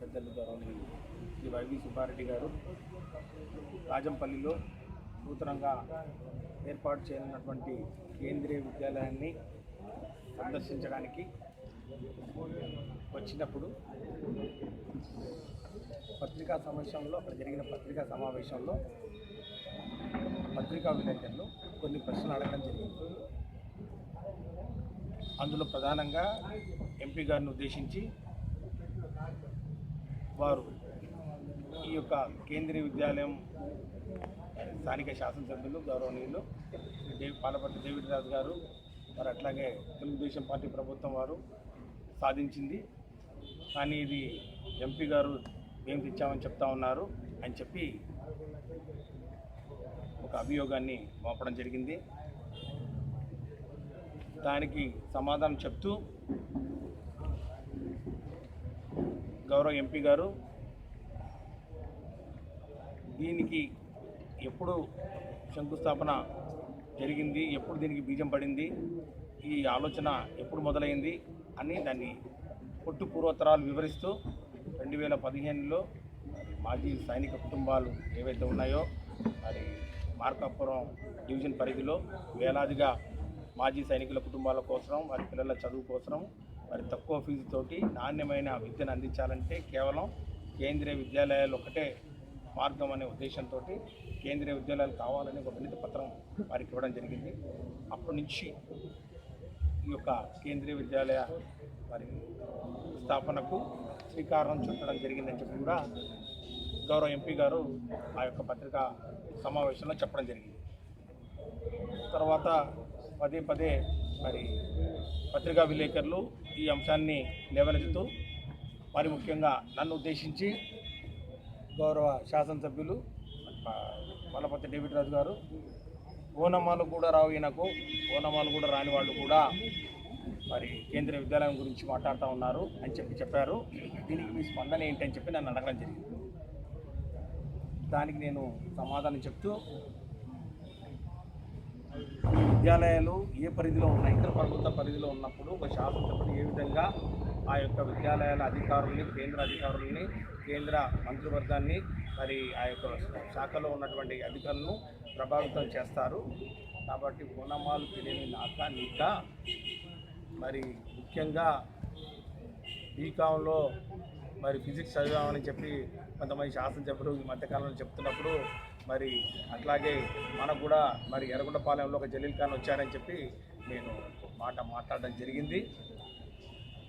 పెద్దలు ద్వారా శ్రీ వైవి సుబ్బారెడ్డి గారు రాజంపల్లిలో నూతనంగా ఏర్పాటు చేయనున్నటువంటి కేంద్రీయ విద్యాలయాన్ని సందర్శించడానికి వచ్చినప్పుడు పత్రికా సమావేశంలో అక్కడ జరిగిన పత్రికా సమావేశంలో పత్రికా విలేకరులు కొన్ని ప్రశ్నలు అడగడం జరిగింది. అందులో ప్రధానంగా ఎంపీ గారిని ఉద్దేశించి వారు ఈ యొక్క కేంద్రీయ విద్యాలయం స్థానిక శాసనసభ్యులు గౌరవనీయులు దేవి పాలపర్తి డేవిడ్ రాజు గారు మరి అట్లాగే తెలుగుదేశం పార్టీ ప్రభుత్వం వారు సాధించింది. కానీ ఇది ఎంపీ గారు మేము తెచ్చామని చెప్తా ఉన్నారు అని చెప్పి ఒక అభియోగాన్ని మోపడం జరిగింది. దానికి సమాధానం చెప్తూ గౌరవ ఎంపీ గారు దీనికి ఎప్పుడు శంకుస్థాపన జరిగింది ఎప్పుడు దీనికి బీజం పడింది ఈ ఆలోచన ఎప్పుడు మొదలైంది అని దాన్ని పొట్టు పూర్వోత్తరాలు వివరిస్తూ రెండు వేల పదిహేనులో మాజీ సైనిక కుటుంబాలు ఏవైతే ఉన్నాయో మరి మార్కాపురం డివిజన్ పరిధిలో వేలాదిగా మాజీ సైనికుల కుటుంబాల కోసం వారి పిల్లల చదువు కోసం మరి తక్కువ ఫీజుతోటి నాణ్యమైన విద్యను అందించాలంటే కేవలం కేంద్రీయ విద్యాలయాలు ఒకటే మార్గం అనే ఉద్దేశంతో కేంద్రీయ విద్యాలయాలు కావాలని ఒక వినతి పత్రం వారికి ఇవ్వడం జరిగింది. అప్పటి నుంచి ఈ యొక్క కేంద్రీయ విద్యాలయ మరి స్థాపనకు శ్రీకారం చుట్టడం జరిగిందని చెప్పి కూడా గౌరవ ఎంపీ గారు ఆ యొక్క పత్రికా సమావేశంలో చెప్పడం జరిగింది. తర్వాత పదే పదే మరి పత్రికా విలేకరులు ఈ అంశాన్ని లేవనెత్తుతూ మరి ముఖ్యంగా నన్ను ఉద్దేశించి గౌరవ శాసనసభ్యులు మల్లపతి డేవిడ్ రాజు గారు ఓనమాలు కూడా రావు ఈయనకు ఓనమాలు కూడా రాని వాళ్ళు కూడా మరి కేంద్రీయ విద్యాలయం గురించి మాట్లాడుతూ ఉన్నారు అని చెప్పి చెప్పారు. దీనికి మీ స్పందన ఏంటి అని చెప్పి నన్ను అడగడం జరిగింది. దానికి నేను సమాధానం చెప్తూ విద్యాలయాలు ఏ పరిధిలో ఉన్నాయి? ఇతర ప్రభుత్వ పరిధిలో ఉన్నప్పుడు ఒక శాసనసభ్యుడు ఏ విధంగా ఆ యొక్క విద్యాలయాల అధికారుల్ని కేంద్ర అధికారుల్ని కేంద్ర మంత్రివర్గాన్ని మరి ఆ యొక్క శాఖలో ఉన్నటువంటి అధికారులను ప్రభావితం చేస్తారు. కాబట్టి ఓనమాలు తెలియని నాక నీక మరి ముఖ్యంగా బీకాంలో మరి ఫిజిక్స్ చదివామని చెప్పి కొంతమంది శాసనసభ్యులు ఈ మధ్యకాలంలో చెప్తున్నప్పుడు మరి అట్లాగే మనకు కూడా మరి ఎర్రగొండపాలెంలో ఒక జలీల్ ఖాన్ వచ్చారని చెప్పి నేను మాట మాట్లాడడం జరిగింది.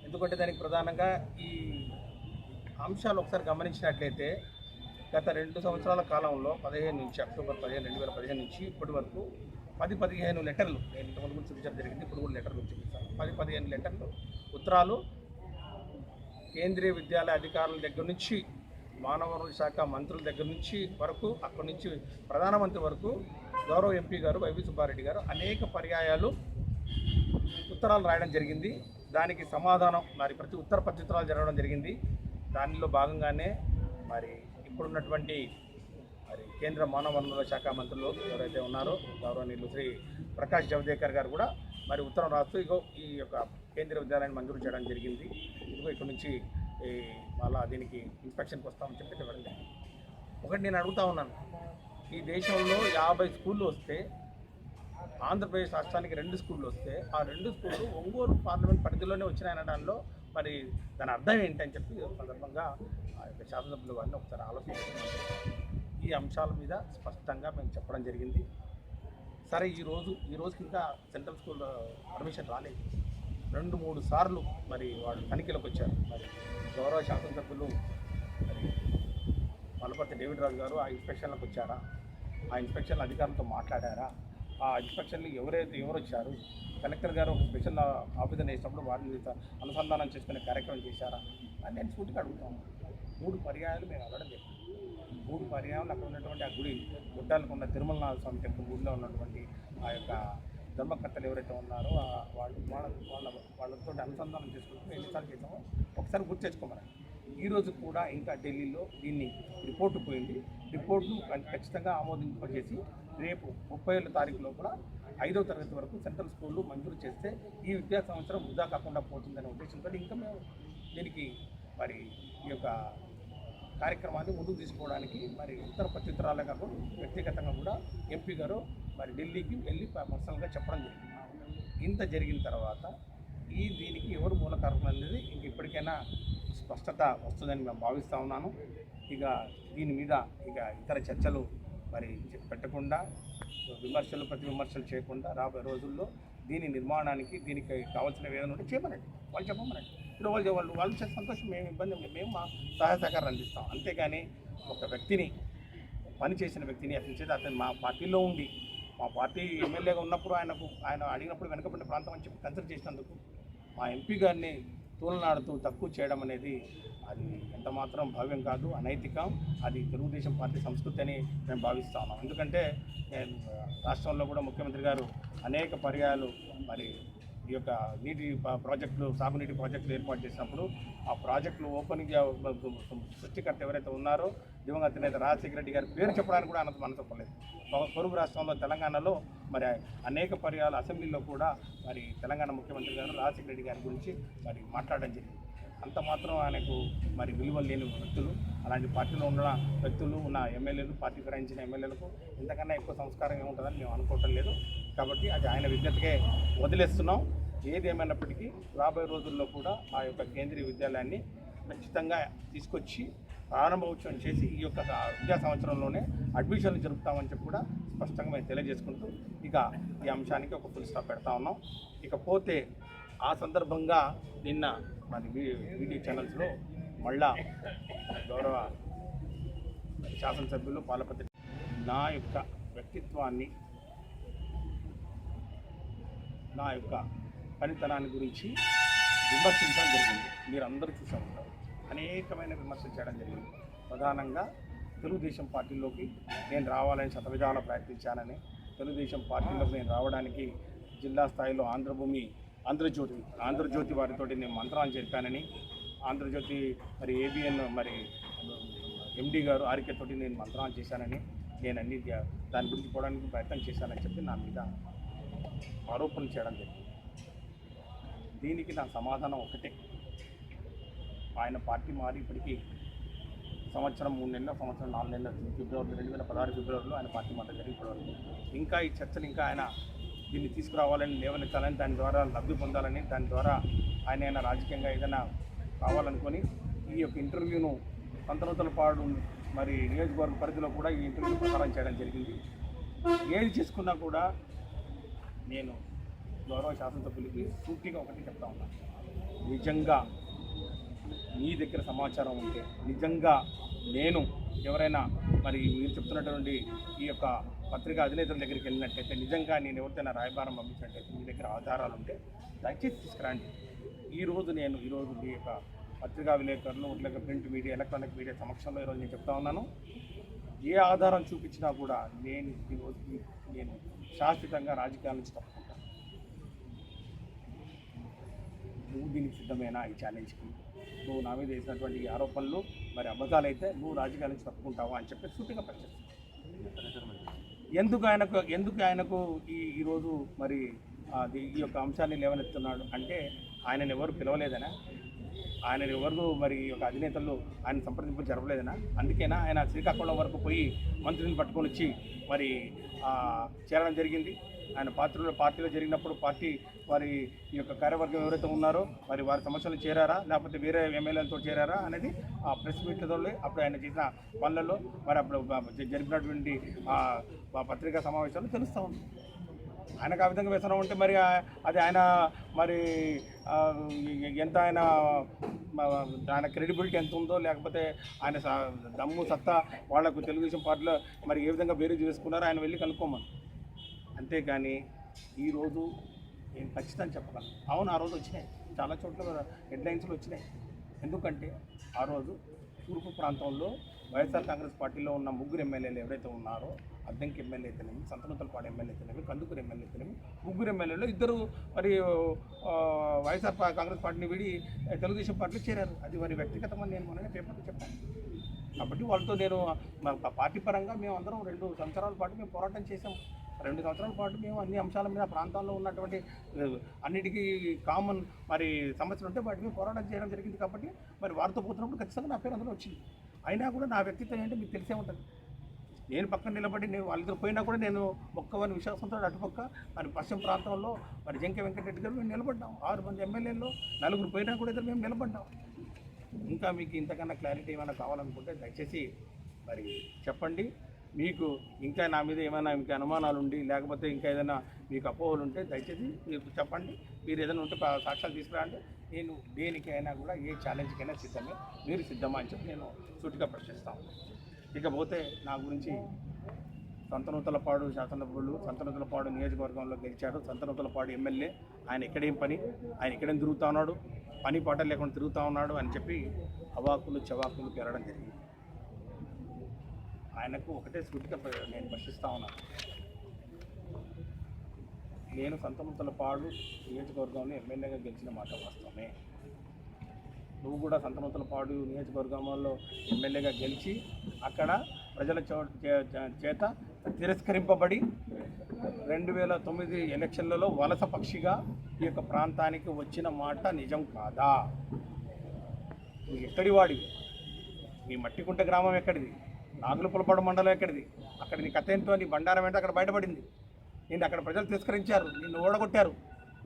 ఎందుకంటే దానికి ప్రధానంగా ఈ అంశాలు ఒకసారి గమనించినట్లయితే గత రెండు సంవత్సరాల కాలంలో పదిహేను నుంచి అక్టోబర్ పదిహేను రెండు వేల పదిహేను నుంచి ఇప్పటి వరకు పది పదిహేను లెటర్లు నేను ఇంతకుముందు కూడా చూపించడం జరిగింది. ఇప్పుడు కూడా లెటర్లు చూపిస్తాను. పది పదిహేను లెటర్లు ఉత్తరాలు కేంద్రీయ విద్యాలయ అధికారుల దగ్గర నుంచి మానవ వనరుల శాఖ మంత్రుల దగ్గర నుంచి వరకు అక్కడి నుంచి ప్రధానమంత్రి వరకు గౌరవ ఎంపీ గారు వైవి సుబ్బారెడ్డి గారు అనేక పర్యాయాలు ఉత్తరాలు రాయడం జరిగింది. దానికి సమాధానం మరి ప్రతి ఉత్తర ప్రత్యుత్తరాలు జరగడం జరిగింది. దానిలో భాగంగానే మరి ఇప్పుడున్నటువంటి మరి కేంద్ర మానవ వనరుల శాఖ మంత్రులు ఎవరైతే ఉన్నారో గౌరవనీయులు శ్రీ ప్రకాష్ జవదేకర్ గారు కూడా మరి ఉత్తరం రాస్తూ ఇగో ఈ యొక్క కేంద్రీయ విద్యాలయాన్ని మంజూరు చేయడం జరిగింది. ఇదిగో ఇక్కడ నుంచి ఈ మళ్ళా దీనికి ఇన్స్పెక్షన్కి వస్తామని చెప్పి ఇవ్వడం జరిగింది ఒకటి నేను అడుగుతా ఉన్నాను. ఈ దేశంలో యాభై స్కూళ్ళు వస్తే ఆంధ్రప్రదేశ్ రాష్ట్రానికి రెండు స్కూళ్ళు వస్తే ఆ రెండు స్కూళ్ళు ఒంగోలు పార్లమెంట్ పరిధిలోనే వచ్చినాయనడంలో మరి దాని అర్థం ఏంటి అని చెప్పి సందర్భంగా ఆ యొక్క శాసనసభ్యులు వారిని ఒకసారి ఆలోచించారు ఈ అంశాల మీద స్పష్టంగా మేము చెప్పడం జరిగింది. సరే ఈరోజు ఈ రోజుకి ఇంకా సెంట్రల్ స్కూల్ పర్మిషన్ రాలేదు. రెండు మూడు సార్లు మరి వాళ్ళు తనిఖీలకు వచ్చారు. మరి గౌరవ శాసనసభ్యులు మరి మలపర్తి డేవిడ్ రాజు గారు ఆ ఇన్స్పెక్షన్లకు వచ్చారా? ఆ ఇన్స్పెక్షన్ అధికారులతో మాట్లాడారా? ఆ ఇన్స్పెక్షన్లు ఎవరైతే ఎవరు వచ్చారు కలెక్టర్ గారు ఒక స్పెషల్ ఆఫీసర్ వేసినప్పుడు వారిని అనుసంధానం చేసుకునే కార్యక్రమం చేశారా? అని నేను సూటిగా అడుగుతాను మూడు పర్యాయాలు మేము అడగడం జరిగింది మూడు పర్యాయాలు అక్కడ ఉన్నటువంటి ఆ గుడి గుడ్డాలకు ఉన్న తిరుమలనాథ స్వామి టెంపుల్ గుడిలో ఉన్నటువంటి ఆ యొక్క ధర్మకర్తలు ఎవరైతే ఉన్నారో వాళ్ళు వాళ్ళ వాళ్ళ వాళ్ళతో అనుసంధానం చేసుకుంటూ మేము ఎన్నిసార్లు చేసామో ఒకసారి గుర్తు తెచ్చుకోమని ఈరోజు కూడా ఇంకా ఢిల్లీలో దీన్ని రిపోర్టు పోయింది. రిపోర్టును ఖచ్చితంగా ఆమోదింపజేసి రేపు ముప్పై ఏళ్ళ తారీఖు లోపల ఐదవ తరగతి వరకు సెంట్రల్ స్కూళ్ళు మంజూరు చేస్తే ఈ విద్యా సంవత్సరం వృధా కాకుండా పోతుందనే ఉద్దేశంతో ఇంకా మేము దీనికి మరి ఈ యొక్క కార్యక్రమాన్ని ముందుకు తీసుకోవడానికి మరి ఇతర ప్రత్యుత్తరాలే కాకుండా వ్యక్తిగతంగా కూడా ఎంపీ గారు మరి ఢిల్లీకి వెళ్ళి పర్సనల్గా చెప్పడం జరిగింది. ఇంత జరిగిన తర్వాత ఈ దీనికి ఎవరు మూలకారకులు అనేది ఇంక ఇప్పటికైనా స్పష్టత వస్తుందని మేము భావిస్తూ ఉన్నాను. ఇక దీని మీద ఇక ఇతర చర్చలు మరి పెట్టకుండా విమర్శలు ప్రతి విమర్శలు చేయకుండా రాబోయే రోజుల్లో దీని నిర్మాణానికి దీనికి కావాల్సిన వేదన ఉంటే చేయమనండి వాళ్ళు చెప్పమనండి. ఇప్పుడు వాళ్ళు వాళ్ళు వాళ్ళు చేసే సంతోషం మేము ఇబ్బంది మేము మా సహాయ సహకారాలు అందిస్తాం. అంతేగాని ఒక వ్యక్తిని పని చేసిన వ్యక్తిని అతని చేత అతను మా పార్టీలో ఉండి మా పార్టీ ఎమ్మెల్యేగా ఉన్నప్పుడు ఆయనకు ఆయన అడిగినప్పుడు వెనకబడిన ప్రాంతం అని చెప్పి కన్సిడర్ చేసినందుకు మా ఎంపీ గారిని తూలనాడుతూ తక్కువ చేయడం అనేది అది ఎంత మాత్రం భావ్యం కాదు అనైతికం. అది తెలుగుదేశం పార్టీ సంస్కృతి అని మేము భావిస్తా ఉన్నాం ఎందుకంటే రాష్ట్రంలో కూడా ముఖ్యమంత్రి గారు అనేక పర్యాయాలు మరి ఈ యొక్క నీటి ప్రాజెక్టులు సాగునీటి ప్రాజెక్టులు ఏర్పాటు చేసినప్పుడు ఆ ప్రాజెక్టులు ఓపెనింగ్ సృష్టికర్త ఎవరైతే ఉన్నారో దివంగత నేత రాజశేఖర రెడ్డి గారి పేరు చెప్పడానికి కూడా అనంత మనసు ఒప్పలేదు. ఒక పొరుగు రాష్ట్రంలో తెలంగాణలో మరి అనేక పర్యాలు అసెంబ్లీలో కూడా మరి తెలంగాణ ముఖ్యమంత్రి గారు రాజశేఖర రెడ్డి గారి గురించి మరి మాట్లాడడం జరిగింది. అంత మాత్రం ఆయనకు మరి విలువలు లేని వ్యక్తులు అలాంటి పార్టీలో ఉన్న వ్యక్తులు ఉన్న ఎమ్మెల్యేలు పార్టీ గ్రహించిన ఎమ్మెల్యేలకు ఇంతకన్నా ఎక్కువ సంస్కారం ఏముంటుందని మేము అనుకోవటం లేదు. కాబట్టి అది ఆయన విజ్ఞతకే వదిలేస్తున్నాం. ఏది రాబోయే రోజుల్లో కూడా ఆ యొక్క కేంద్రీయ విద్యాలయాన్ని ఖచ్చితంగా తీసుకొచ్చి ప్రారంభోత్సవం చేసి ఈ యొక్క విద్యా సంవత్సరంలోనే అడ్మిషన్లు జరుపుతామని చెప్పి కూడా స్పష్టంగా మేము తెలియజేసుకుంటూ ఇక ఈ అంశానికి ఒక ఫుల్ స్టాప్ పెడతా ఉన్నాం. ఇకపోతే ఆ సందర్భంగా నిన్న మరి వీడియో ఛానల్స్లో మళ్ళా గౌరవ శాసనసభ్యులు పాలపతి నా యొక్క వ్యక్తిత్వాన్ని నా యొక్క పనితనాన్ని గురించి విమర్శించడం జరిగింది. మీరు అందరూ చూసే ఉంటారు. అనేకమైన విమర్శలు చేయడం జరిగింది. ప్రధానంగా తెలుగుదేశం పార్టీలోకి నేను రావాలని శతవిధాల ప్రయత్నించానని తెలుగుదేశం పార్టీలోకి నేను రావడానికి జిల్లా స్థాయిలో ఆంధ్రభూమి ఆంధ్రజ్యోతి ఆంధ్రజ్యోతి వారితో నేను మంత్రాలు చెప్పానని ఆంధ్రజ్యోతి మరి ఏబిఎన్ మరి ఎండి గారు ఆరికతోటి నేను మంత్రాలు చేశానని నేను అన్ని దాని గురించి పోవడానికి ప్రయత్నం చేశానని చెప్పి నా మీద ఆరోపణలు చేయడం జరిగింది. దీనికి నా సమాధానం ఒకటే. ఆయన పార్టీ మారి ఇప్పటికీ సంవత్సరం మూడు నెలలు సంవత్సరం నాలుగు నెలలు ఫిబ్రవరి రెండు వేల పదహారు ఫిబ్రవరిలో ఆయన పార్టీ మాట జరిగిపోవడం. ఇంకా ఈ చర్చలు ఇంకా ఆయన దీన్ని తీసుకురావాలని లేవనెత్తాలని దాని ద్వారా లబ్ధి పొందాలని దాని ద్వారా ఆయన ఏమైనా రాజకీయంగా ఏదైనా కావాలనుకొని ఈ యొక్క ఇంటర్వ్యూను పంతనూతల పాడు మరి నియోజకవర్గ పరిధిలో కూడా ఈ ఇంటర్వ్యూ ప్రసారం చేయడం జరిగింది. ఏది చేసుకున్నా కూడా నేను గౌరవ శాసనసభ్యులకి పూర్తిగా ఒకటి చెప్తా ఉన్నాను నిజంగా మీ దగ్గర సమాచారం ఉంటే నిజంగా నేను ఎవరైనా మరి మీరు చెప్తున్నటువంటి ఈ యొక్క పత్రికా అధినేతల దగ్గరికి వెళ్ళినట్టయితే నిజంగా నేను ఎవరికైనా రాయబారం పంపించినట్టయితే మీ దగ్గర ఆధారాలు ఉంటే దయచేసి తీసుకురండి. ఈరోజు నేను ఈరోజు మీ యొక్క పత్రికా విలేకరులు ఇట్లా ప్రింట్ మీడియా ఎలక్ట్రానిక్ మీడియా సమక్షంలో ఈరోజు నేను చెప్తా ఉన్నాను. ఏ ఆధారం చూపించినా కూడా నేను ఈరోజు నేను శాశ్వతంగా రాజకీయాల నుంచి తప్పుకుంటాను నువ్వు దీనికి సిద్ధమేనా ఈ ఛాలెంజ్కి నువ్వు నా మీద వేసినటువంటి ఆరోపణలు మరి అబద్ధాలైతే నువ్వు రాజకీయాల నుంచి తప్పుకుంటావా అని చెప్పి సూటిగా ప్రశ్నిస్తాను ఎందుకు ఆయనకు ఎందుకు ఆయనకు ఈ ఈరోజు మరి అది ఈ యొక్క అంశాన్ని లేవనెత్తున్నాడు అంటే ఆయనను ఎవరు పిలవలేదనా? ఆయన ఎవరు మరి ఈ యొక్క అధినేతలు ఆయన సంప్రదింపు జరపలేదనా? అందుకేనా ఆయన శ్రీకాకుళం వరకు పోయి మంత్రిని పట్టుకొని వచ్చి మరి చేరడం జరిగింది. ఆయన పాత్రలో పార్టీలో జరిగినప్పుడు పార్టీ వారి ఈ యొక్క కార్యవర్గం ఎవరైతే ఉన్నారో మరి వారి సమస్యలు చేరారా లేకపోతే వేరే ఎమ్మెల్యేలతో చేరారా అనేది ఆ ప్రెస్ మీట్లతో అప్పుడు ఆయన చేసిన పనులలో మరి అప్పుడు జరిపినటువంటి పత్రికా సమావేశాలు తెలుస్తూ ఉంది. ఆయనకు ఆ విధంగా వ్యసనం ఉంటే మరి అది ఆయన మరి ఎంత ఆయన ఆయన క్రెడిబిలిటీ ఎంత ఉందో లేకపోతే ఆయన స- దమ్ము సత్తా వాళ్ళకు తెలుగుదేశం పార్టీలో మరి ఏ విధంగా బేరీజ్ వేసుకున్నారో ఆయన వెళ్ళి కనుక్కోమని. అంతేకాని ఈరోజు నేను ఖచ్చితంగా చెప్పగలను. అవును ఆ రోజు వచ్చినాయి. చాలా చోట్ల హెడ్లైన్స్లో వచ్చినాయి. ఎందుకంటే ఆ రోజు తూర్పు ప్రాంతంలో వైఎస్ఆర్ కాంగ్రెస్ పార్టీలో ఉన్న ముగ్గురు ఎమ్మెల్యేలు ఎవరైతే ఉన్నారో అద్దంకి ఎమ్మెల్యే అయితేనేమి సంతనూతలపాడు ఎమ్మెల్యే అయితేనేమి కందుకూరు ఎమ్మెల్యే అయితేనేమి ముగ్గురు ఎమ్మెల్యేలు ఇద్దరు మరి వైఎస్ఆర్ కాంగ్రెస్ పార్టీని విడి తెలుగుదేశం పార్టీలో చేరారు. అది వారి వ్యక్తిగతమని నేను మొన్న పేపర్లో చెప్పాను. కాబట్టి వాళ్ళతో నేను మా పార్టీ పరంగా మేము అందరం రెండు సంవత్సరాల పాటు మేము పోరాటం చేసాము రెండు సంవత్సరాల పాటు మేము అన్ని అంశాల మీద ప్రాంతాల్లో ఉన్నటువంటి అన్నిటికీ కామన్ మరి సమస్యలు ఉంటే వాటి మీద పోరాటం చేయడం జరిగింది కాబట్టి మరి వారితో పోతున్నప్పుడు ఖచ్చితంగా నా పేరు అందులో వచ్చింది. అయినా కూడా నా వ్యక్తిత్వం ఏంటో మీకు తెలిసే ఉంటుంది. నేను పక్కన నిలబడి నేను వాళ్ళిద్దరు పోయినా కూడా నేను ఒక్కవని విశ్వాసంతో అటుపక్క మరి పశ్చిమ ప్రాంతంలో మరి జంకే వెంకటరెడ్డి గారు మేము నిలబడ్డాం. ఆరు మంది ఎమ్మెల్యేలు నలుగురు పోయినా కూడా ఇద్దరు మేము నిలబడ్డాం. ఇంకా మీకు ఇంతకన్నా క్లారిటీ ఏమైనా కావాలనుకుంటే దయచేసి మరి చెప్పండి. మీకు ఇంకా నా మీద ఏమైనా ఇంకా అనుమానాలు ఉండి లేకపోతే ఇంకా ఏదైనా మీకు అపోహలు ఉంటే దయచేసి మీరు చెప్పండి. మీరు ఏదైనా ఉంటే పా- సాక్ష్యాలు తీసుకురండి. నేను దేనికైనా కూడా ఏ ఛాలెంజ్కైనా సిద్ధమే. మీరు సిద్ధమా అని చెప్పి నేను సూటిగా ప్రశ్నిస్తాను ఇకపోతే నా గురించి సంతనూతలపాడు శాసనసభ్యులు సంతనూతలపాడు నియోజకవర్గంలో గెలిచాడు సంతనూతలపాడు ఎమ్మెల్యే. ఆయన ఎక్కడేం పని? ఆయన ఎక్కడేం తిరుగుతా ఉన్నాడు? పని పాట లేకుండా తిరుగుతూ ఉన్నాడు అని చెప్పి అవాకులు చవాకులు పెరగడం జరిగింది. ఆయనకు ఒకటే స్ఫూర్తిగా నేను ప్రశ్నిస్తా ఉన్నాను నేను సంతనూతలపాడు నియోజకవర్గంలో ఎమ్మెల్యేగా గెలిచిన మాట వాస్తవమే. నువ్వు కూడా సంతనూతలపాడు నియోజకవర్గంలో ఎమ్మెల్యేగా గెలిచి అక్కడ ప్రజల చో- చే- చేత తిరస్కరింపబడి రెండు వేల తొమ్మిది ఎలక్షన్లలో వలస పక్షిగా ఈ యొక్క ప్రాంతానికి వచ్చిన మాట నిజం కాదా? నువ్వు ఎక్కడి వాడివి నీ మట్టికుంట గ్రామం ఎక్కడిది? నాగులపులపాడు మండలం ఎక్కడిది? అక్కడ నీ కథ ఏంటో నీ బండారం ఏంటో అక్కడ బయటపడింది. నేను అక్కడ ప్రజలు తిరస్కరించారు నిన్ను ఓడగొట్టారు.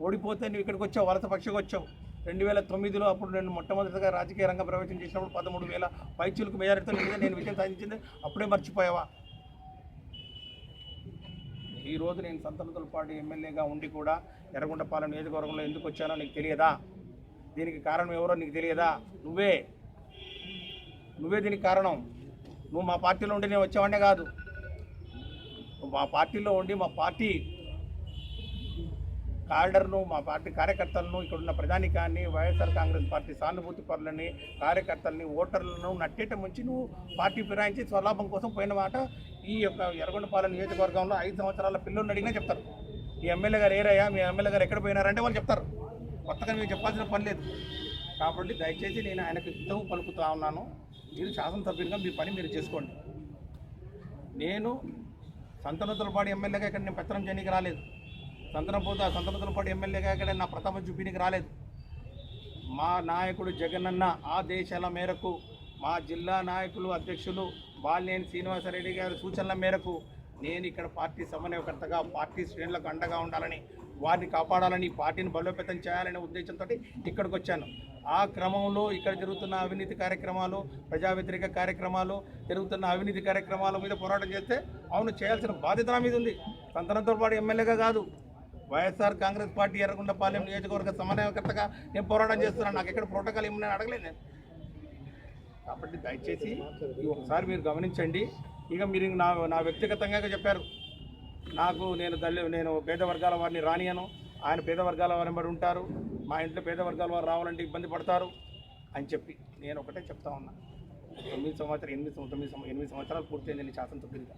ఓడిపోతే నువ్వు ఇక్కడికి వచ్చావు వలస పక్షికి వచ్చావు. రెండు వేల తొమ్మిదిలో అప్పుడు నేను మొట్టమొదటిగా రాజకీయ రంగ ప్రవేశం చేసినప్పుడు పదమూడు వేల పైచులకు మెజారిటీతో నేను విజయం సాధించింది. అప్పుడే మర్చిపోయావా? ఈరోజు నేను సంతనతుల పాటు ఎమ్మెల్యేగా ఉండి కూడా ఎర్రగొండపాలెం నియోజకవర్గంలో ఎందుకు వచ్చానో నీకు తెలియదా? దీనికి కారణం ఎవరో నీకు తెలియదా? నువ్వే. నువ్వే దీనికి కారణం. నువ్వు మా పార్టీలో ఉండి నేను వచ్చేవాడినే కాదు. మా పార్టీలో ఉండి మా పార్టీ కార్డర్ను మా పార్టీ కార్యకర్తలను ఇక్కడున్న ప్రజానికాన్ని వైఎస్ఆర్ కాంగ్రెస్ పార్టీ సానుభూతి పరులని కార్యకర్తల్ని ఓటర్లను నట్టేట ముంచి నువ్వు పార్టీ ఫిరాయించి స్వలాభం కోసం పోయిన మాట ఈ యొక్క ఎర్రగొండపాలెం నియోజకవర్గంలో ఐదు సంవత్సరాల పిల్లల్ని అడిగినా చెప్తారు. ఈ ఎమ్మెల్యే గారు ఏరయ్యా? మీ ఎమ్మెల్యే గారు ఎక్కడ పోయినారంటే వాళ్ళు చెప్తారు. కొత్తగా మీకు చెప్పాల్సిన పని లేదు. కాబట్టి దయచేసి నేను ఆయనకు హితవు పలుకుతా ఉన్నాను. మీరు శాసనసభ్యులుగా మీ పని మీరు చేసుకోండి. నేను సంతనతులపాడు ఎమ్మెల్యేగా ఇక్కడ నేను పెత్తనం చేయడానికి రాలేదు. సంతనపోత సంతనతులపాడు ఎమ్మెల్యేగా ఇక్కడ నా ప్రథమ చూపినికి రాలేదు. మా నాయకుడు జగనన్న ఆదేశాల మేరకు మా జిల్లా నాయకులు అధ్యక్షులు బాలినేని శ్రీనివాసరెడ్డి గారి సూచనల మేరకు నేను ఇక్కడ పార్టీ సమన్వయకర్తగా పార్టీ శ్రేణులకు అండగా ఉండాలని వారిని కాపాడాలని పార్టీని బలోపేతం చేయాలనే ఉద్దేశంతో ఇక్కడికి వచ్చాను ఆ క్రమంలో ఇక్కడ జరుగుతున్న అవినీతి కార్యక్రమాలు ప్రజా వ్యతిరేక కార్యక్రమాలు జరుగుతున్న అవినీతి కార్యక్రమాల మీద పోరాటం చేస్తే అవును చేయాల్సిన బాధ్యత నా మీద ఉంది. సంతనంతో పాటు ఎమ్మెల్యేగా కాదు. వైఎస్ఆర్ కాంగ్రెస్ పార్టీ ఎర్రగొండపాలెం నియోజకవర్గ సమన్వయకర్తగా నేను పోరాటం చేస్తున్నాను. నాకు ఎక్కడ ప్రోటోకాల్ ఏమైనా అడగలేదు నేను. కాబట్టి దయచేసి ఒకసారి మీరు గమనించండి. ఇక మీరు నా నా వ్యక్తిగతంగా చెప్పారు. నాకు నేను తల్లి నేను పేద వర్గాల వారిని రానియను. ఆయన పేద వర్గాల వారిని బడి ఉంటారు. మా ఇంట్లో పేద వర్గాల వారు రావాలంటే ఇబ్బంది పడతారు అని చెప్పి నేను ఒకటే చెప్తా ఉన్నా. తొమ్మిది సంవత్సరాలు ఎనిమిది తొమ్మిది ఎనిమిది సంవత్సరాలు పూర్తయింది నేను శాసనసభ్యుడిగా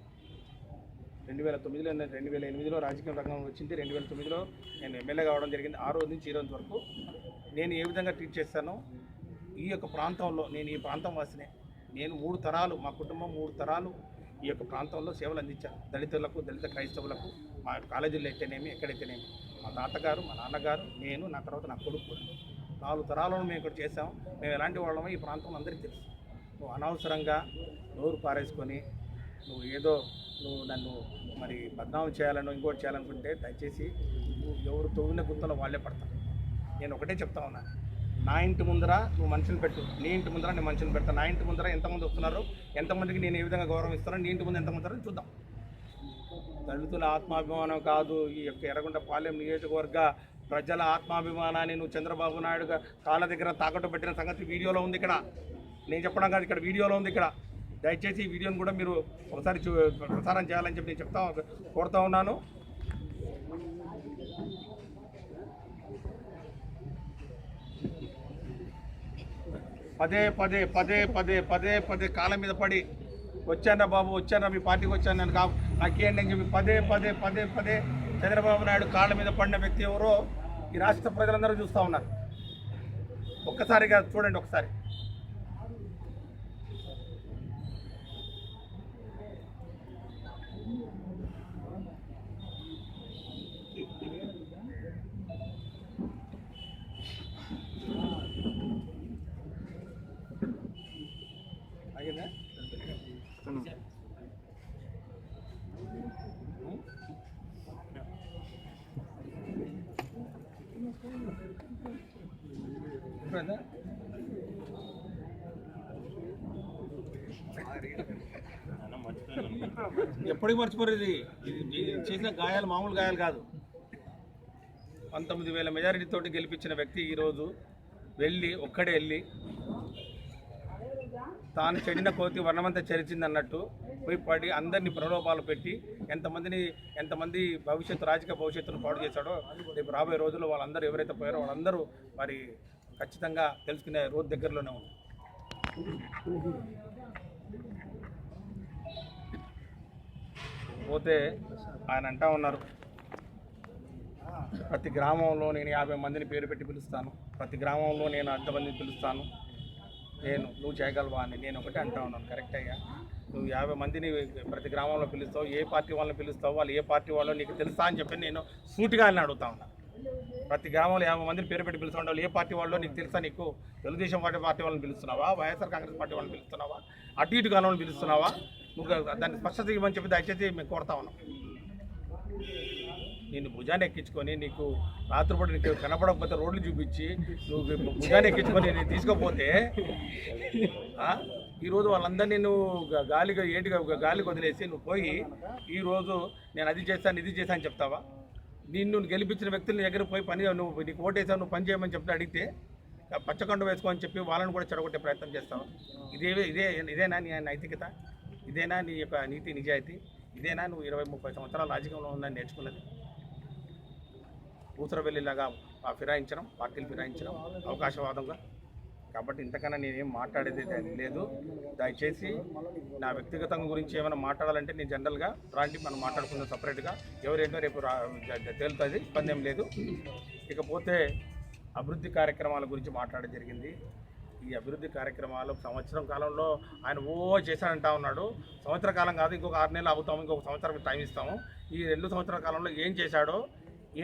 రెండు వేల తొమ్మిదిలో నేను రెండు వేల ఎనిమిదిలో రాజకీయ రంగం వచ్చింది. రెండు వేల తొమ్మిదిలో నేను ఎమ్మెల్యే కావడం జరిగింది. ఆ రోజు నుంచి ఈ రోజు వరకు నేను ఏ విధంగా ట్రీట్ చేస్తానో ఈ యొక్క ప్రాంతంలో నేను ఈ ప్రాంతం వాసినే నేను మూడు తరాలు మా కుటుంబం మూడు తరాలు ఈ యొక్క ప్రాంతంలో సేవలు అందించారు. దళితులకు దళిత క్రైస్తవులకు మా కాలేజీలో అయితేనేమి ఎక్కడైతేనేమి. మా తాతగారు మా నాన్నగారు నేను నా తర్వాత నా కొడుకు కూడా. నాలుగు తరాలను మేము ఇక్కడ చేసాం మేము ఎలాంటి వాళ్ళమో ఈ ప్రాంతం అందరికీ తెలుసు. నువ్వు అనవసరంగా నోరు పారేసుకొని నువ్వు ఏదో నువ్వు నన్ను మరి బద్నామం చేయాలను ఇంకోటి చేయాలనుకుంటే దయచేసి నువ్వు ఎవరు తవ్విన గుంతలో వాళ్ళే పడతారు. నేను ఒకటే చెప్తా ఉన్నాను. నా ఇంటి ముందర నువ్వు మనుషులు పెట్టు. నీ ఇంటి ముందర నేను మనుషులు పెడతాను నా ఇంటి ముందర ఎంతమంది వస్తున్నారు? ఎంతమందికి నేను ఏ విధంగా గౌరవం ఇస్తాను నీ ఇంటి ముందు ఎంతమంది వస్తారో చూద్దాం. దళితుల ఆత్మాభిమానం కాదు. ఈ యొక్క ఎర్రగొండ పాలెం నియోజకవర్గ ప్రజల ఆత్మాభిమానాన్ని నువ్వు చంద్రబాబు నాయుడు కాళ్ళ దగ్గర తాకట్టు పెట్టిన సంగతి వీడియోలో ఉంది ఇక్కడ. నేను చెప్పడం కాదు ఇక్కడ వీడియోలో ఉంది ఇక్కడ. దయచేసి ఈ వీడియోని కూడా మీరు ఒకసారి చూ ప్రసారం చేయాలని చెప్పి నేను చెప్తా కోరుతా ఉన్నాను. పదే పదే పదే పదే పదే పదే కాళ్ళ మీద పడి వచ్చానా బాబు వచ్చానా మీ పార్టీకి వచ్చాను నేను కా నాకేంటి? అని చెప్పి పదే పదే పదే పదే చంద్రబాబు నాయుడు కాళ్ళ మీద పడిన వ్యక్తి ఎవరో ఈ రాష్ట్ర ప్రజలందరూ చూస్తూ ఉన్నారు. ఒక్కసారిగా చూడండి ఒకసారి. ఎప్పటికి మర్చిపోరు ఇది చేసిన గాయాలు మామూలు గాయాలు కాదు. పంతొమ్మిది వేల మెజారిటీతో గెలిపించిన వ్యక్తి ఈరోజు వెళ్ళి ఒక్కడే వెళ్ళి తాను చెడిన కోతి వర్ణమంతా చెరిచింది అన్నట్టు పోయి పడి అందరినీ ప్రలోభాలు పెట్టి ఎంతమందిని ఎంతమంది భవిష్యత్తు రాజకీయ భవిష్యత్తును పాడు చేశాడో రేపు రాబోయే రోజుల్లో వాళ్ళందరూ ఎవరైతే పోయారో వాళ్ళందరూ మరి ఖచ్చితంగా తెలుసుకునే రోజు దగ్గరలోనే ఉంది పోతే ఆయన అంటా ఉన్నారు ప్రతి గ్రామంలో నేను యాభై మందిని పేరు పెట్టి పిలుస్తాను. ప్రతి గ్రామంలో నేను అంతమందిని పిలుస్తాను. నేను నువ్వు చేయగలవా? అని నేను ఒకటే అంటా ఉన్నాను. కరెక్ట్ అయ్యా. నువ్వు యాభై మందిని ప్రతి గ్రామంలో పిలుస్తావు. ఏ పార్టీ వాళ్ళని పిలుస్తావు? వాళ్ళు ఏ పార్టీ వాళ్ళు నీకు తెలుసా? అని చెప్పి నేను సూటిగా అని అడుగుతా ఉన్నా. ప్రతి గ్రామంలో యాభై మందిని పేరు పెట్టి పిలుస్తూ వాళ్ళు ఏ పార్టీ వాళ్ళు నీకు తెలుసా నీకు? తెలుగుదేశం పార్టీ పార్టీ వాళ్ళని పిలుస్తున్నావా? వైఎస్ఆర్ కాంగ్రెస్ పార్టీ వాళ్ళని పిలుస్తున్నావా? అటు ఇటు కాలంలో పిలుస్తున్నావా? దాన్ని స్పష్టత ఇవ్వమని చెప్పి దయచేసి మేము కోరుతా ఉన్నాం. నేను భుజాన్ని ఎక్కించుకొని నీకు రాత్రిపూట నీకు కనపడకపోతే రోడ్లు చూపించి నువ్వు భుజాన్ని ఎక్కించుకొని నేను తీసుకోపోతే ఈరోజు వాళ్ళందరినీ నువ్వు గాలిగా ఏటిగా గాలికి వదిలేసి నువ్వు పోయి ఈరోజు నేను అది చేస్తాను ఇది చేశాను అని చెప్తావా? నిన్ను గెలిపించిన వ్యక్తుల దగ్గర పోయి పని నువ్వు నీకు ఓటేసావు నువ్వు పని చేయమని చెప్తే అడిగితే ఆ పచ్చకండు వేసుకోమని చెప్పి వాళ్ళని కూడా చెడగొట్టే ప్రయత్నం చేస్తావు? ఇదే ఇదే ఇదేనా నీ నైతికత? ఇదేనా నీ యొక్క నీతి నిజాయితీ? ఇదేనా నువ్వు ఇరవై ముప్పై సంవత్సరాల రాజకీయంలో ఉందని నేర్చుకున్నది? ఊసరవెల్లిలాగా ఫిరాయించడం పార్టీలు ఫిరాయించడం అవకాశవాదంగా. కాబట్టి ఇంతకన్నా నేనేం మాట్లాడేది లేదు. దయచేసి నా వ్యక్తిగతం గురించి ఏమైనా మాట్లాడాలంటే నేను జనరల్గా రాండి మనం మాట్లాడుకుందాం సపరేట్గా. ఎవరేంటో రేపు రా తేలుతుంది ఇబ్బంది ఏం లేదు. ఇకపోతే అభివృద్ధి కార్యక్రమాల గురించి మాట్లాడడం జరిగింది. ఈ అభివృద్ధి కార్యక్రమాలు సంవత్సరం కాలంలో ఆయన ఓ చేశాడంటా ఉన్నాడు. సంవత్సర కాలం కాదు ఇంకొక ఆరు నెలలు అవుతాము ఇంకొక సంవత్సరం టైం ఇస్తాము. ఈ రెండు సంవత్సరాల కాలంలో ఏం చేశాడో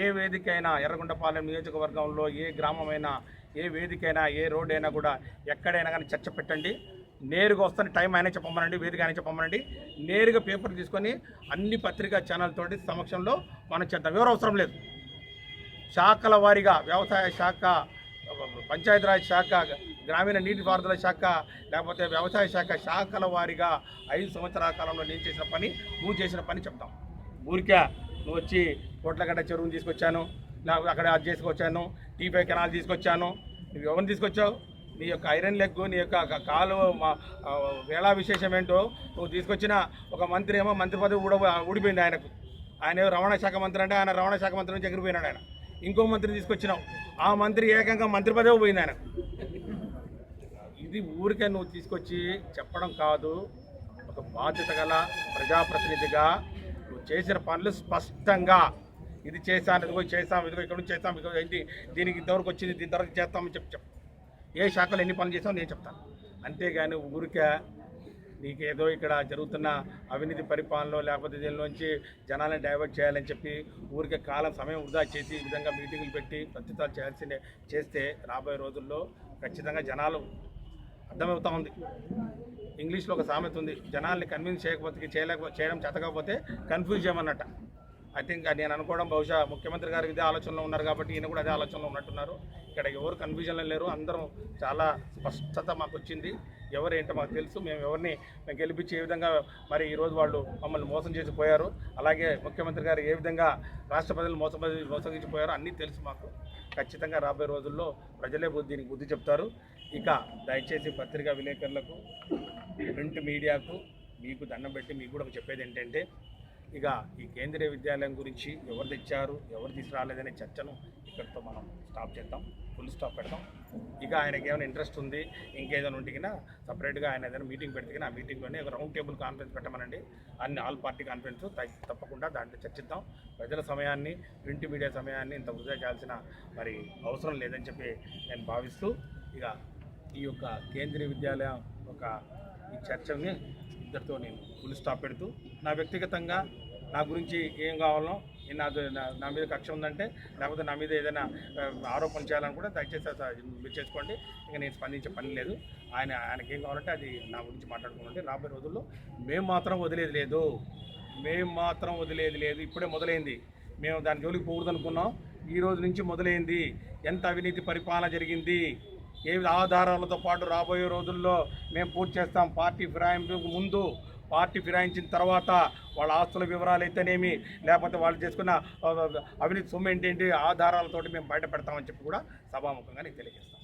ఏ వేదిక అయినా ఎర్రగొండపాలెం నియోజకవర్గంలో ఏ గ్రామమైనా ఏ వేదిక అయినా ఏ రోడ్ అయినా కూడా ఎక్కడైనా కానీ చర్చ పెట్టండి. నేరుగా వస్తాను టైం ఆయన చెప్పమనండి వేదిక ఆయన చెప్పమనండి. నేరుగా పేపర్ తీసుకొని అన్ని పత్రికా ఛానల్ తోటి సమక్షంలో మనం చేద్దాం. ఎవరు అవసరం లేదు. శాఖల వారీగా వ్యవసాయ శాఖ పంచాయతీరాజ్ శాఖ గ్రామీణ నీటిపారుదల శాఖ లేకపోతే వ్యవసాయ శాఖ శాఖల వారిగా ఐదు సంవత్సరాల కాలంలో నేను చేసిన పని నువ్వు చేసిన పని చెప్తాం. ఊరికే నువ్వు వచ్చి కోట్లగడ్డ చెరువును తీసుకొచ్చాను నాకు అక్కడ అది చేసుకొచ్చాను టీపై కెనాల్ తీసుకొచ్చాను. నువ్వు ఎవరిని తీసుకొచ్చావు? నీ యొక్క ఐరన్ లెగ్ నీ యొక్క కాలు మా- వేళా విశేషం ఏంటో నువ్వు తీసుకొచ్చిన ఒక మంత్రి ఏమో మంత్రి పదవి ఊడ ఊడిపోయింది ఆయనకు. ఆయన రవాణా శాఖ మంత్రి అంటే ఆయన రవాణా శాఖ మంత్రి నుంచి ఎగిరిపోయినాడు ఆయన. ఇంకో మంత్రిని తీసుకొచ్చినావు. ఆ మంత్రి ఏకంగా మంత్రి పదవి పోయింది ఆయన ఇది ఊరికే నువ్వు తీసుకొచ్చి చెప్పడం కాదు. ఒక బాధ్యత గల ప్రజాప్రతినిధిగా నువ్వు చేసిన పనులు స్పష్టంగా ఇది చేశాను ఇదిగో చేస్తాం ఇదిగో ఇక్కడ నుంచి చేస్తాం ఇదిగో ఏంటి దీనికి ఇంతవరకు వచ్చింది దీని తర్వాత చేస్తామని చెప్పి చెప్పు. ఏ శాఖలో ఎన్ని పనులు చేసామో నేను చెప్తాను. అంతేగాని ఊరికే నీకేదో ఇక్కడ జరుగుతున్న అవినీతి పరిపాలనలో లేకపోతే దీనిలోంచి జనాలను డైవర్ట్ చేయాలని చెప్పి ఊరికే కాలం సమయం వృధా చేసి ఈ విధంగా మీటింగులు పెట్టి ప్రత్యుతాలు చేయాల్సిందే చేస్తే రాబోయే రోజుల్లో ఖచ్చితంగా జనాలు అర్థమవుతా ఉంది. ఇంగ్లీష్లో ఒక సామెత ఉంది. జనాల్ని కన్విన్స్ చేయకపోతే చేయలేకపోతే చేయడం చేతకపోతే కన్ఫ్యూజ్ చేయమన్నట్ట. ఐ థింక్ నేను అనుకోవడం బహుశా ముఖ్యమంత్రి గారు ఇదే ఆలోచనలో ఉన్నారు కాబట్టి ఈయన కూడా అదే ఆలోచనలో ఉన్నట్టున్నారు. ఇక్కడ ఎవరు కన్ఫ్యూజన్లో లేరు. అందరం చాలా స్పష్టత మాకు వచ్చింది. ఎవరు ఏంటో మాకు తెలుసు. మేము ఎవరిని మేము గెలిపించి ఏ విధంగా మరి ఈరోజు వాళ్ళు మమ్మల్ని మోసం చేసి పోయారు. అలాగే ముఖ్యమంత్రి గారు ఏ విధంగా రాష్ట్ర ప్రజలు మోసం మోసగించిపోయారో అన్నీ తెలుసు మాకు. ఖచ్చితంగా రాబోయే రోజుల్లో ప్రజలే బుద్ధి దీనికి బుద్ధి చెప్తారు. ఇక దయచేసి పత్రికా విలేకరులకు ప్రింట్ మీడియాకు మీకు దండం పెట్టి మీకు కూడా చెప్పేది ఏంటంటే ఇక ఈ కేంద్రీయ విద్యాలయం గురించి ఎవరు తెచ్చారు ఎవరు తీసుకురాలేదనే చర్చను ఇక్కడితో మనం స్టాప్ చేద్దాం ఫుల్ స్టాప్ పెడతాం ఇక ఆయనకి ఏమైనా ఇంట్రెస్ట్ ఉంది ఇంకేదైనా ఉంటికినా సపరేట్గా ఆయన ఏదైనా మీటింగ్ పెడితే ఆ మీటింగ్లోనే ఒక రౌండ్ టేబుల్ కాన్ఫరెన్స్ పెట్టమనండి. అన్ని ఆల్ పార్టీ కాన్ఫరెన్స్ తప్పకుండా దాంట్లో చర్చిద్దాం. ప్రజల సమయాన్ని ప్రింట్ మీడియా సమయాన్ని ఇంత వృధా చేయాల్సిన మరి అవసరం లేదని చెప్పి నేను భావిస్తూ ఇక ఈ యొక్క కేంద్రీయ విద్యాలయం ఒక ఈ చర్చని ఇద్దరితో నేను ఫుల్ స్టాప్ పెడుతూ నా వ్యక్తిగతంగా నా గురించి ఏం కావాలో నా- నా మీద కక్ష ఉందంటే లేకపోతే నా మీద ఏదైనా ఆరోపణ చేయాలనుకుంటే దయచేసి మీరు చేసుకోండి. ఇంకా నేను స్పందించే పని లేదు. ఆయన ఆయనకి ఏం కావాలంటే అది నా గురించి మాట్లాడుకోండి. రాబోయే రోజుల్లో మేము మాత్రం వదిలేది లేదు. మేము మాత్రం వదిలేది లేదు. ఇప్పుడే మొదలైంది. మేము దాని జోలికి పోకూడదనుకున్నాం. ఈ రోజు నుంచి మొదలైంది. ఎంత అవినీతి పరిపాలన జరిగింది? ఏ ఆధారాలతో పాటు రాబోయే రోజుల్లో మేము పూర్తి చేస్తాం. పార్టీ ఫిరాయింపుకు ముందు పార్టీ ఫిరాయించిన తర్వాత వాళ్ళ ఆస్తుల వివరాలు అయితేనేమి లేకపోతే వాళ్ళు చేసుకున్న అవినీతి సొమ్ము ఏంటి ఆధారాలతోటి మేము బయట పెడతామని చెప్పి కూడా సభాముఖంగా నేను తెలియజేస్తాం.